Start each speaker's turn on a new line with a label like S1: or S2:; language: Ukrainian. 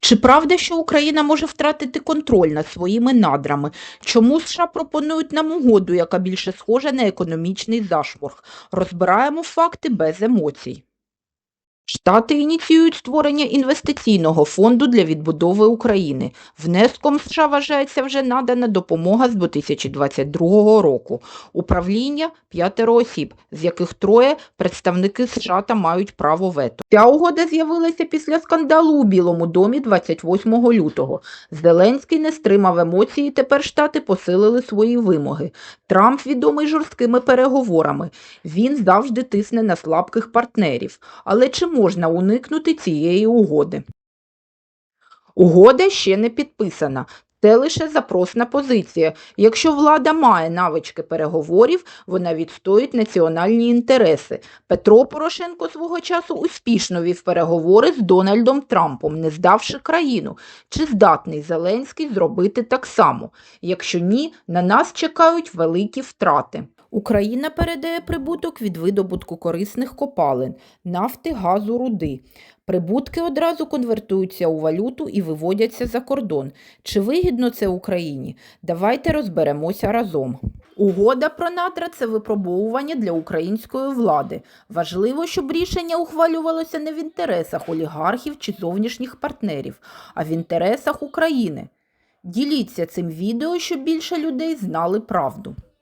S1: Чи правда, що Україна може втратити контроль над своїми надрами? Чому США пропонують нам угоду, яка більше схожа на економічний зашморг? Розбираємо факти без емоцій. Штати ініціюють створення інвестиційного фонду для відбудови України. Внеском США вважається вже надана допомога з 2022 року. Управління – п'ятеро осіб, з яких троє – представники США та мають право вето. Ця угода з'явилася після скандалу у Білому домі 28 лютого. Зеленський не стримав емоції, тепер Штати посилили свої вимоги. Трамп відомий жорсткими переговорами. Він завжди тисне на слабких партнерів. Але чи можна уникнути цієї угоди? Угода ще не підписана. Це лише запросна позиція. Якщо влада має навички переговорів, вона відстоїть національні інтереси. Петро Порошенко свого часу успішно вів переговори з Дональдом Трампом, не здавши країну. Чи здатний Зеленський зробити так само? Якщо ні, на нас чекають великі втрати. Україна передає прибуток від видобутку корисних копалин, нафти, газу, руди. Прибутки одразу конвертуються у валюту і виводяться за кордон. Чи вигідно це Україні? Давайте розберемося разом. Угода про надра – це випробовування для української влади. Важливо, щоб рішення ухвалювалося не в інтересах олігархів чи зовнішніх партнерів, а в інтересах України. Діліться цим відео, щоб більше людей знали правду.